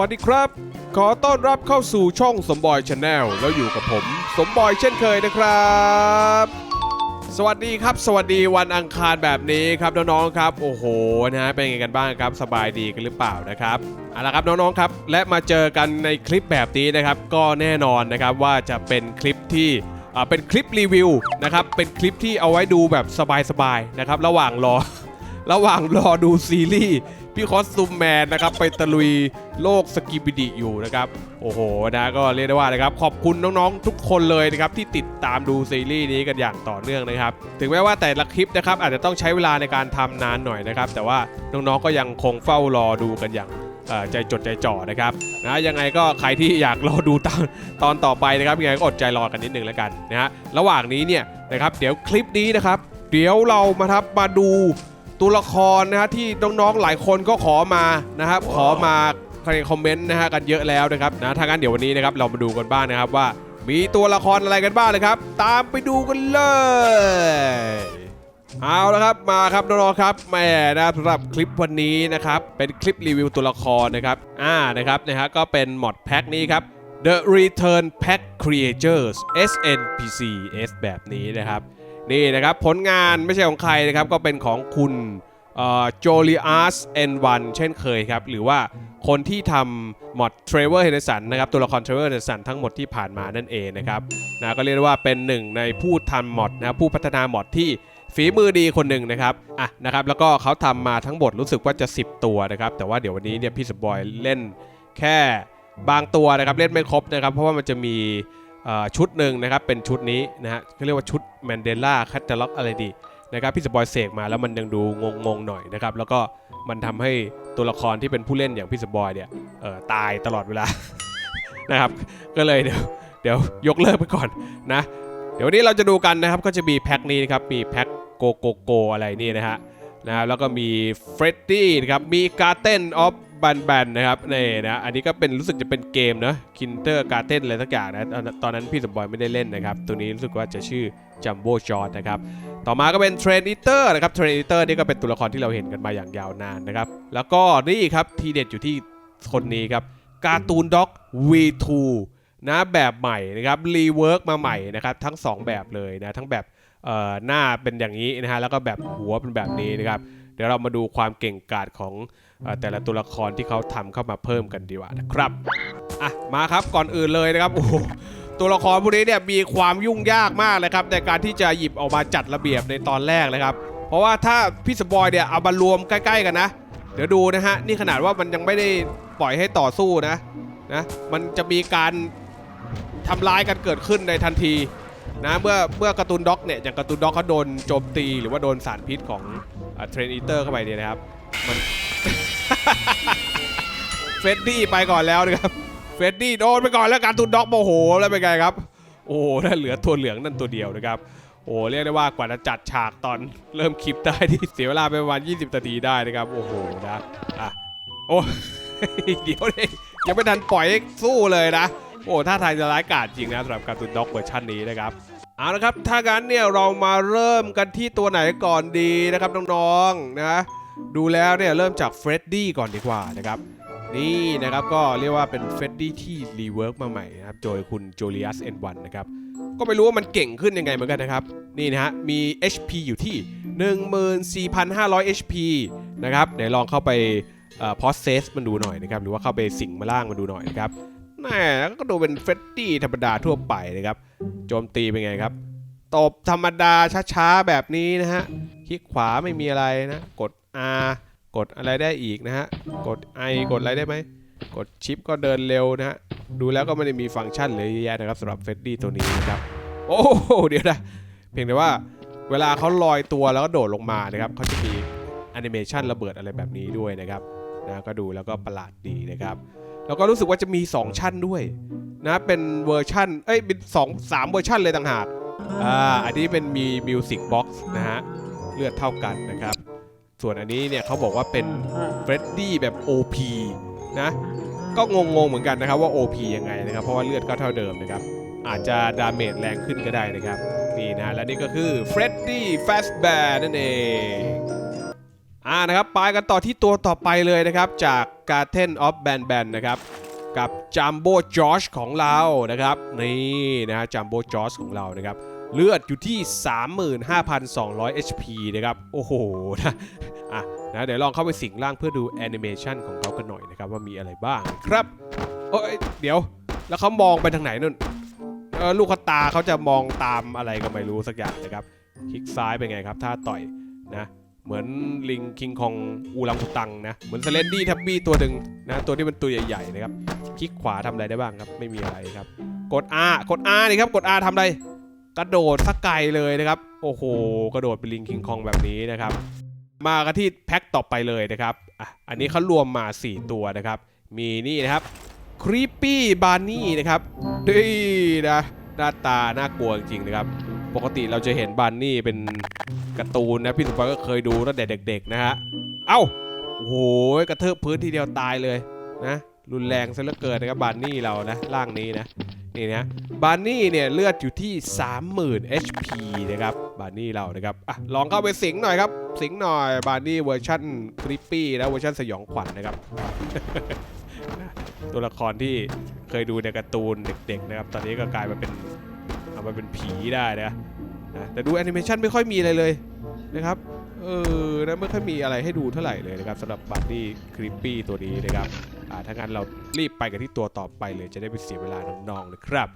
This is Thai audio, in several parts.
วัสดีครับ ขอต้อนรับเข้าสู่ช่องสมบอยชาแนลแล้วอยู่กับผม สมบอยเช่นเคยนะครับ สวัสดีครับ สวัสดีวันอังคารแบบนี้ครับน้องๆครับ โอ้โหนะฮะเป็นไงกันบ้างครับสบายดีกันหรือเปล่านะครับเอาละครับน้องๆครับและมาเจอกันในคลิปแบบนี้นะครับ ก็แน่นอนนะครับว่าจะเป็นคลิปที่อ่าเป็นคลิปรีวิวนะครับเป็นคลิปที่เอาไว้ดูแบบสบายๆนะครับระหว่างรอ ระหว่างรอดูซีรีส์ พี่คอสตูมแมนนะครับไปตะลุยโลกสกิบิดิอยู่นะครับ โอ้โหนะก็เรียกได้ว่านะครับขอบคุณน้องๆทุกคนเลยนะครับที่ติดตามดูซีรีส์นี้กันอย่างต่อเนื่องนะครับ ถึงแม้ว่าแต่ละคลิปนะครับอาจจะต้องใช้เวลาในการทำนานหน่อยนะครับ แต่ว่าน้องๆก็ยังคงเฝ้ารอดูกันอย่างใจจดใจจ่อนะครับนะยังไงก็ใครที่อยากรอดูตอนตอนต่อไปนะครับยังไงก็อดใจรอกันนิดนึงแล้วกันนะฮะระหว่างนี้เนี่ยนะครับเดี๋ยวคลิปนี้นะครับ เดี๋ยวเรามาทับมาดู ตัวละครนะฮะที่น้องๆหลายคนก็ขอมานะครับขอมาในคอมเมนต์นะฮะกันเยอะแล้วนะครับนะถ้างั้นเดี๋ยววันนี้นะครับเรามาดูกันบ้างนะครับว่า มีตัวละครอะไรกันบ้างเลยครับ ตามไปดูกันเลยเอาละครับมาครับน้องๆครับแหม่นะสำหรับคลิปวันนี้นะครับเป็นคลิปรีวิวตัวละครนะครับอ่านะครับนะฮะก็เป็นมอดแพ็คนี้ครับ The Return Pack Creatures SNPC S แบบนี้นะครับ นี่นะครับผลงานไม่ใช่ของใครนะครับ ก็เป็นของคุณโจลิอัสเอ็นวันเช่นเคยครับ หรือว่าคนที่ทำมอดเทรเวอร์เฮนเดสันนะครับ ตัวละครเทรเวอร์เฮนเดสันทั้งหมดที่ผ่านมานั่นเองนะครับนะก็เรียกว่าเป็นหนึ่งในผู้ทำมอดนะผู้พัฒนามอดที่ฝีมือดีคนหนึ่งนะครับ อะนะครับ แล้วก็เขาทำมาทั้งหมดรู้สึกว่าจะ 10 ตัวนะครับ แต่ว่าเดี๋ยววันนี้เนี่ยพี่สปอยเล่นแค่บางตัวนะครับ เล่นไม่ครบนะครับ เพราะว่ามันจะมี ชุดหนึ่งนะครับเป็นชุดนี้นะฮะเขาเรียกว่าชุดแมนเดล่าคัตตาล็อกอะไรดีนะครับพี่สปอยเสกมาแล้วมันยังดูงงๆหน่อยนะครับแล้วก็มันทำให้ตัวละครที่เป็นผู้เล่นอย่างพี่สปอยเนี่ยตายตลอดเวลานะครับก็เลยเดี๋ยวเดี๋ยวยกเลิกไปก่อนนะเดี๋ยววันนี้เราจะดูกันนะครับก็จะมีแพ็คนี้นะครับมีแพ็คโกโกโกอะไรนี่นะฮะ นะครับแล้วก็มีเฟรดดี้นะครับมีการ์เต้นออฟบันบันนะครับนี่นะอันนี้ก็เป็นรู้สึกจะเป็นเกมเนะคินเตอร์การ์เต้นอะไรสักอย่างนะตอนนั้นพี่สมบอยไม่ได้เล่นนะครับ ตัวนี้รู้สึกว่าจะชื่อจัมโบ้จอร์นะครับ ต่อมาก็เป็นเทรน e เตอร์นะครับเทรน e เตอร์นี่ก็เป็นตัวละครที่เราเห็นกันมาอย่างยาวนานนะครับ แล้วก็นี่ครับทีเด็ดอยู่ที่คนนี้ครับการ์ตูนด็อก V2 นะแบบใหม่นะครับรีเวิร์กมาใหม่นะครับทั้ง 2 แบบเลยนะทั้งแบบ หน้าเป็นอย่างนี้นะฮะแล้วก็แบบหัวเป็นแบบนี้นะครับ เดี๋ยวเรามาดูความเก่งกาจของอแต่ละตัวละครที่เขาทำเข้ามาเพิ่มกันดีกว่านะครับอะมาครับก่อนอื่นเลยนะครับโอ้ตัวละครพวกนี้เนี่ยมีความยุ่งยากมากเลยครับในการที่จะหยิบออกมาจัดระเบียบในตอนแรกเลยครับ เพราะว่าถ้าพี่สปอยเนี่ยเอามารวมใกล้ๆกันนะ เดี๋ยวดูนะฮะนี่ขนาดว่ามันยังไม่ได้ปล่อยให้ต่อสู้นะนะมันจะมีการทำร้ายกันเกิดขึ้นในทันที นะเมื่อเมื่อการ์ตูนด็อกเนี่ยอย่างการ์ตูนด็อกเขาโดนโจมตีหรือว่าโดนสารพิษของเทรนอีเตอร์เข้าไปเนี่ยนะครับมันเฟรดดี้ไปก่อนแล้วนะครับเฟรดดี้โดนไปก่อนแล้วการ์ตูนด็อกโมโหแล้วเป็นไงครับ โอ้โหนั่นเหลือตัวเหลืองนั่นตัวเดียวนะครับโอ้เรียกได้ว่ากว่าจะจัดฉากตอนเริ่มคลิปได้ที่เสียเวลาไปประมาณ 20นาทีได้นะครับ โอ้โหนะอะโอ้เดี๋ยวดิยังไม่ทันปล่อยสู้เลยนะ โอ้ท่าทางจะร้ายกาจจริงนะสำหรับการ์ตูนด็อกเวอร์ชันนี้นะครับ เอาละครับ ถ้างั้นเนี่ยเรามาเริ่มกันที่ตัวไหนก่อนดีนะครับน้องๆนะ ดูแล้วเนี่ยเริ่มจากเฟรดดี้ก่อนดีกว่านะครับ นี่นะครับก็เรียกว่าเป็นเฟรดดี้ที่รีเวิร์กมาใหม่นะครับ โดยคุณโจลิอัสเอ็นวันนะครับ ก็ไม่รู้ว่ามันเก่งขึ้นยังไงเหมือนกันนะครับ นี่นะฮะ มี HP อยู่ที่ 14,500 HP นะครับไหนลองเข้าไปเอ่อ process มันดูหน่อยนะครับ หรือว่าเข้าไปสิงมาล่างมันดูหน่อยนะครับแหมก็ดูเป็นเฟรดดี้ธรรมดาทั่วไปนะครับ โจมตีเป็นไงครับ ตบธรรมดาช้าๆแบบนี้นะฮะ คลิกขวาไม่มีอะไรนะ กด R กดอะไรได้อีกนะฮะ กด I กดอะไรได้ไหม กดชิปก็เดินเร็วนะฮะ ดูแล้วก็ไม่ได้มีฟังก์ชันเลยเยอะแยะนะครับสำหรับเฟดดี้ตัวนี้นะครับ โอ้โหเดี๋ยวนะ เพียงแต่ว่าเวลาเขาลอยตัวแล้วก็โดดลงมานะครับเขาจะมีแอนิเมชันระเบิดอะไรแบบนี้ด้วยนะครับนะก็ดูแล้วก็ประหลาดดีนะครับ แล้วก็รู้สึกว่าจะมี 2 ชั้นด้วย นะเป็นเวอร์ชันเอ้ยเป็นสองสามเวอร์ชันเลยต่างหากอ่าอันนี้เป็นมีมิวสิกบ็อกซ์นะฮะเลือดเท่ากันนะครับ ส่วนอันนี้เนี่ยเขาบอกว่าเป็นเฟรดดี้แบบ OP นะก็งงๆเหมือนกันนะครับว่า OP ยังไงนะครับ เพราะว่าเลือดก็เท่าเดิมนะครับ อาจจะดาเมจแรงขึ้นก็ได้นะครับ นี่นะ และนี่ก็คือเฟรดดี้แฟสแบร์นั่นเองอ่านะครับไปกันต่อที่ตัวต่อไปเลยนะครับ จาก Garden of Ban Ban นะครับ กับ Jumbo Josh ของเรานะครับ นี่นะฮะ Jumbo Josh ของเรานะครับ เลือดอยู่ที่ 35,200 HP นะครับ โอ้โหนะอะนะเดี๋ยวลองเข้าไปสิงร่างเพื่อดูแอนิเมชันของเขากันหน่อยนะครับ ว่ามีอะไรบ้างครับโอ้ยเดี๋ยวแล้วเขามองไปทางไหนนู่นเออลูกตาเขาจะมองตามอะไรก็ไม่รู้สักอย่างนะครับ คลิกซ้ายเป็นไงครับ ถ้าต่อยนะ เหมือนลิงคิงคองอูรังอุตังนะ เหมือนเซเลนดี้ทับบี้ตัวหนึ่งนะ ตัวที่เป็นตัวใหญ่ๆนะครับ คลิกขวาทำอะไรได้บ้างครับ ไม่มีอะไรครับ กด R กด R นี่ครับ กด R ทำอะไร กระโดดสักไกลเลยนะครับ โอ้โห กระโดดเป็นลิงคิงคองแบบนี้นะครับ มากันที่แพ็คต่อไปเลยนะครับ อะ อันนี้เขารวมมา 4 ตัวนะครับ มีนี่นะครับ Creepy Bunny นะครับดีนะหน้าตาน่ากลัวจริงๆนะครับ ปกติเราจะเห็นบันนี่เป็นการ์ตูนนะพี่สุปอยก็เคยดูตั้งแต่เด็ก ๆ นะฮะ เอ้าโอ้โหกระเทิบพื้นทีเดียวตายเลยนะรุนแรงซะเหลือเกินนะครับบันนี่เรานะร่างนี้นะนี่นะบันนี่เนี่ยเลือดอยู่ที่ 30,000 HP นะครับบันนี่เรานะครับอะลองเข้าไปสิงหน่อยครับ สิงหน่อยบันนี่เวอร์ชันคลิปปี้นะเวอร์ชันสยองขวัญนะครับ ตัวละครที่เคยดูในการ์ตูนเด็กๆนะครับ ตอนนี้ก็กลายมาเป็น เอามาเป็นผีได้นะนะแต่ดูแอนิเมชันไม่ค่อยมีอะไรเลยนะครับ เออนะไม่ค่อยมีอะไรให้ดูเท่าไหร่เลยนะครับสำหรับบัตตี้คริปปี้ตัวนี้นะครับอ่าถ้างั้นเรารีบไปกันที่ตัวต่อไปเลยจะได้ไม่เสียเวลาน้องๆนะครับ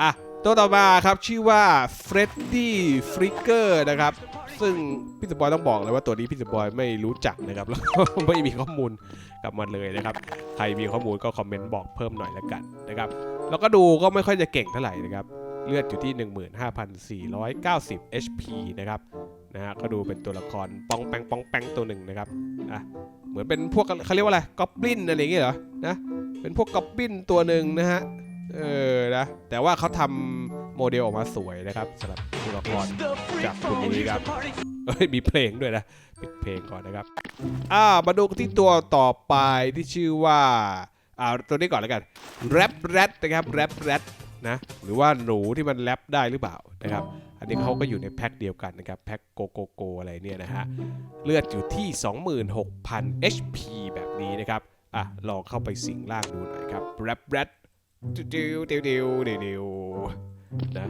อะตัวต่อมาครับชื่อว่าเฟรดดี้ฟริกเกอร์นะครับ ซึ่งพี่สปอยต้องบอกเลยว่าตัวนี้พี่สปอยไม่รู้จักนะครับแล้วก็ไม่มีข้อมูลกับมันเลยนะครับ ใครมีข้อมูลก็คอมเมนต์บอกเพิ่มหน่อยละกันนะครับ แล้วก็ดูก็ไม่ค่อยจะเก่งเท่าไหร่นะครับ เลือดอยู่ที่ 15,490 HP นะครับนะฮะก็ดูเป็นตัวละครปองแปงปองแปงตัวหนึ่งนะครับอะเหมือนเป็นพวกเขาเรียกว่าอะไรกอบลินอะไรอย่างเงี้ยเหรอนะเป็นพวกกอบลินตัวหนึ่งนะฮะเออนะแต่ว่าเขาทำโมเดลออกมาสวยนะครับสำหรับตัวละครจากตัวนี้ครับเอ้ยมีเพลงด้วยนะปิดเพลงก่อนนะครับอ่ามาดูที่ตัวต่อไปที่ชื่อว่าอ่าตัวนี้ก่อนแล้วกันแรปแรดนะครับแรปแรด นะหรือว่าหนูที่มันแรปได้หรือเปล่านะครับ อันนี้เขาก็อยู่ในแพ็คเดียวกันนะครับแพ็คโกโกโกอะไรเนี่ยนะฮะเลือดอยู่ที่ 26,000 HP แบบนี้นะครับอะลองเข้าไปสิงล่างดูหน่อยครับแรปแรดดิวดิวดิวดิวดิวนะ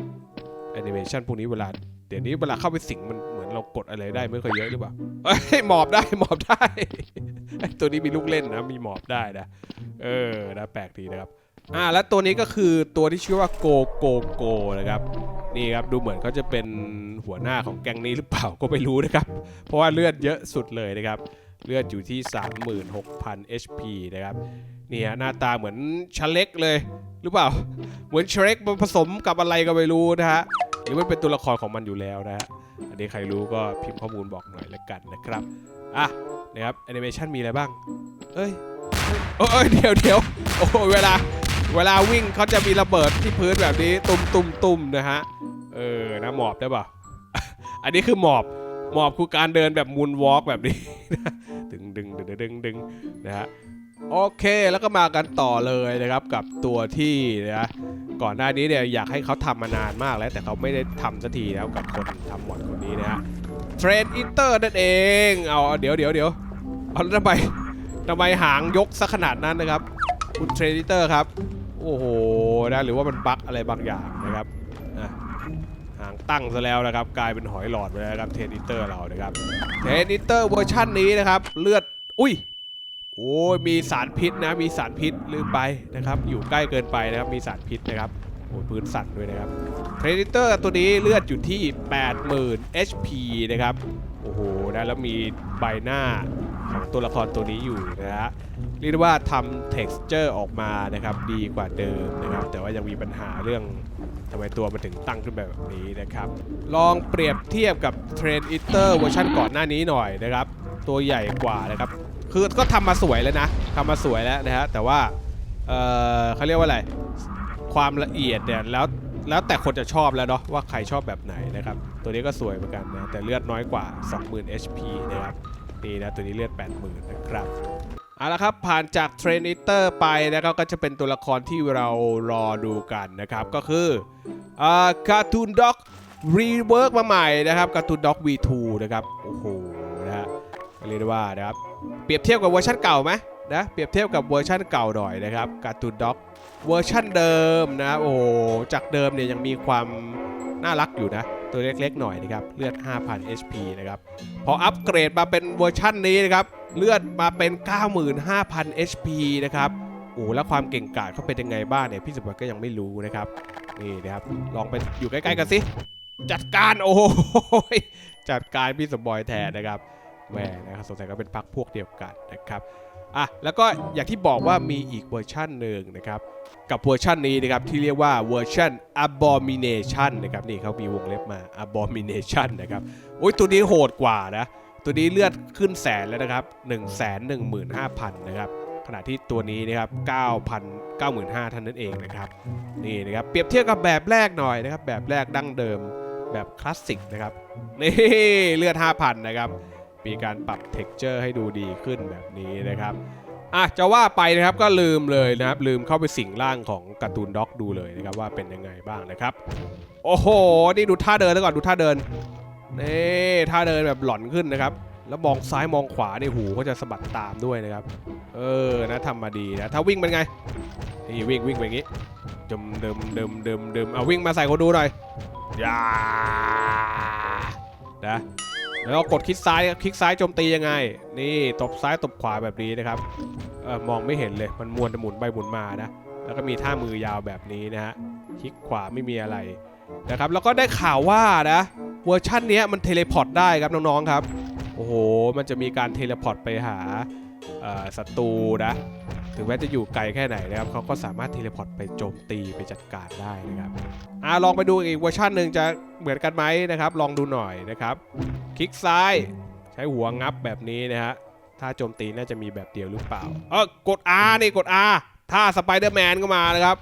แอนิเมชันพวกนี้เวลาเดี๋ยวนี้เวลาเข้าไปสิงมันเหมือนเรากดอะไรได้ไม่ค่อยเยอะหรือเปล่าเอ้ยหมอบได้หมอบได้ ตัวนี้มีลูกเล่นนะมีหมอบได้นะเออนะแปลกดีนะครับ อ่าแล้วตัวนี้ก็คือตัวที่ชื่อว่าโกโกโกนะครับนี่ครับดูเหมือนเขาจะเป็นหัวหน้าของแก๊งนี้หรือเปล่าก็ไม่รู้นะครับ เพราะว่าเลือดเยอะสุดเลยนะครับ เลือดอยู่ที่ 36,000 HP นะครับนี่ฮะหน้าตาเหมือนชาเล็กเลยหรือเปล่า เหมือนชเล็กมาผสมกับอะไรก็ไม่รู้นะฮะหรือมันเป็นตัวละครของมันอยู่แล้วนะฮะอันนี้ใครรู้ก็พิมพ์ข้อมูลบอกหน่อยละกันนะครับอะนะครับแอนิเมชันมีอะไรบ้างเอ้ยเอ้ยเดี๋ยวเดี๋ยวโอ้เวลา เวลาวิ่งเขาจะมีระเบิดที่พื้นแบบนี้ตุ่มตุ่มตุ่มนะฮะ เออนะหมอบได้ป่ะ อันนี้คือหมอบ หมอบคือการเดินแบบมูนวอล์กแบบนี้ดึงดึงดึงดึงดึงนะฮะโอเคแล้วก็มากันต่อเลยนะครับกับตัวที่นะก่อนหน้านี้เนี่ยอยากให้เขาทำมานานมากแล้ว แต่เขาไม่ได้ทำสักทีนะครับกับคนทำหมดคนนี้นะฮะเทรนอินเตอร์นั่นเองเอาเอาเดี๋ยวเดี๋ยวเดี๋ยวเอาทำไมทำไมหางยกซะขนาดนั้นนะครับ คุณเทรนอินเตอร์ครับ โอ้โหนะหรือว่ามันบั๊กอะไรบางอย่างนะครับหางตั้งซะแล้วนะครับ กลายเป็นหอยหลอดไปแล้วนะครับเทนิเตอร์เรานะครับเทนิเตอร์เวอร์ชันนี้นะครับ เลือดอุ้ยโอ้ยมีสารพิษนะมีสารพิษลืมไปนะครับ อยู่ใกล้เกินไปนะครับมีสารพิษนะครับโอ้พื้นสั่นด้วยนะครับเทรดิเตอร์ตัวนี้เลือดอยู่ที่ 80,000 HP นะครับโอ้โหนะแล้วมีใบหน้า ตัวละครตัวนี้อยู่นะฮะเรียกได้ว่าทำ texture ออกมานะครับดีกว่าเดิมนะครับ แต่ว่ายังมีปัญหาเรื่องทำไมตัวมันถึงตั้งขึ้นแบบนี้นะครับ ลองเปรียบเทียบกับ Trend Eater เวอร์ชันก่อนหน้านี้หน่อยนะครับ ตัวใหญ่กว่านะครับ คือก็ทำมาสวยแล้วนะทำมาสวยแล้วนะฮะแต่ว่าเออเขาเรียกว่าอะไร ความละเอียดเนี่ยแล้วแล้วแต่คนจะชอบแล้วเนาะว่าใครชอบแบบไหนนะครับ ตัวนี้ก็สวยเหมือนกันนะแต่เลือดน้อยกว่า 20,000 HP นะครับ นี่นะตัวนี้เลือด 80,000 นะครับเอาละครับผ่านจากเทรนนิเตอร์ไปนะครับก็จะเป็นตัวละครที่เรารอดูกันนะครับก็คือการ์ตูนด็อกรีเวิร์กมาใหม่นะครับการ์ตูนด็อก V2 นะครับโอ้โหนะฮะเรียกได้ว่านะครับเปรียบเทียบกับเวอร์ชันเก่าไหมนะเปรียบเทียบกับเวอร์ชันเก่าหน่อยนะครับการ์ตูนด็อกเวอร์ชันเดิมนะครับโอ้จากเดิมเนี่ยยังมีความน่ารักอยู่นะ ตัวเล็กๆหน่อยนะครับเลือด 5,000 HP นะครับพออัปเกรดมาเป็นเวอร์ชันนี้นะครับเลือดมาเป็น 95,000 HP นะครับโอ้แล้วความเก่งกาจเขาเป็นยังไงบ้างเนี่ยพี่สมบัติก็ยังไม่รู้นะครับนี่นะครับลองไปอยู่ใกล้ๆกันสิจัดการโอ้โหจัดการพี่สมบอยแทนนะครับ แหมนะครับสงสัยก็เป็นพักพวกเดียวกันนะครับอะแล้วก็อย่างที่บอกว่ามีอีกเวอร์ชันหนึ่งนะครับกับเวอร์ชันนี้นะครับที่เรียกว่าเวอร์ชัน abomination นะครับนี่เขามีวงเล็บมา abomination นะครับโอ้ยตัวนี้โหดกว่านะตัวนี้เลือดขึ้นแสนแล้วนะครับ 1 1 5 0 0 0 นะครับ ขณะที่ตัวนี้นะครับ 9,000 95,000เท่านั้นเองนะครับ นี่นะครับ เปรียบเทียบกับแบบแรกหน่อยนะครับ แบบแรกดั้งเดิมแบบคลาสสิกนะครับ นี่เลือด 5,000 นะครับ มีการปรับเท็กเจอร์ให้ดูดีขึ้นแบบนี้นะครับอะจะว่าไปนะครับก็ลืมเลยนะครับ ลืมเข้าไปสิงร่างของการ์ตูนด็อกดูเลยนะครับว่าเป็นยังไงบ้างนะครับ โอ้โห นี่ดูท่าเดินแล้วก่อนดูท่าเดินนี่ท่าเดินแบบหลอนขึ้นนะครับ แล้วมองซ้ายมองขวาในหูก็จะสะบัดตามด้วยนะครับ เออนะทำมาดีนะถ้าวิ่งเป็นไงนี่วิ่งวิ่งไปอย่างงี้เดิมเดิมเดิมเดิมเดิมเอาวิ่งมาใส่คนดูหน่อยยานะ แล้วก็กดคลิกซ้ายคลิกซ้ายโจมตียังไง นี่ตบซ้ายตบขวาแบบนี้นะครับเออมองไม่เห็นเลยมันมวนหมุนไปหมุนมานะแล้วก็มีท่ามือยาวแบบนี้นะฮะคลิกขวาไม่มีอะไรนะครับแล้วก็ได้ข่าวว่านะเวอร์ชันนี้มันเทเลพอร์ตได้ครับน้องๆครับโอ้โหมันจะมีการเทเลพอร์ตไปหา ศัตรูนะถึงแม้จะอยู่ไกลแค่ไหนนะครับเขาก็สามารถเทเลพอร์ตไปโจมตีไปจัดการได้นะครับอ่าลองไปดูอีกเวอร์ชันหนึ่งจะเหมือนกันไหมนะครับ ลองดูหน่อยนะครับ คลิกซ้าย ใช้หัวงับแบบนี้นะฮะถ้าโจมตีน่าจะมีแบบเดียวหรือเปล่า เออกด R นี่กด R ถ้าสไปเดอร์แมนก็มานะครับ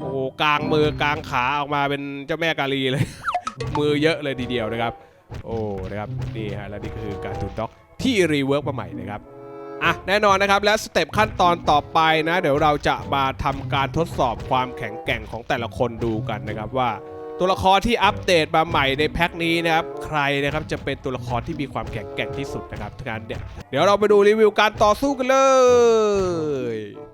โอ้กลางมือกลางขาออกมาเป็นเจ้าแม่กาลีเลย มือเยอะเลยทีเดียวนะครับ โอ้นะครับนี่ฮะและนี่ก็คือการตูนด็อกที่รีเวิร์กมาใหม่นะครับ อะแน่นอนนะครับและสเต็ปขั้นตอนต่อไปนะ เดี๋ยวเราจะมาทำการทดสอบความแข็งแกร่งของแต่ละคนดูกันนะครับว่า ตัวละครที่อัปเดตมาใหม่ในแพ็คนี้นะครับใครนะครับจะเป็นตัวละครที่มีความแข็งแกร่งที่สุดนะครับทุกการเนี่ยเดี๋ยวเราไปดูรีวิวการต่อสู้กันเลย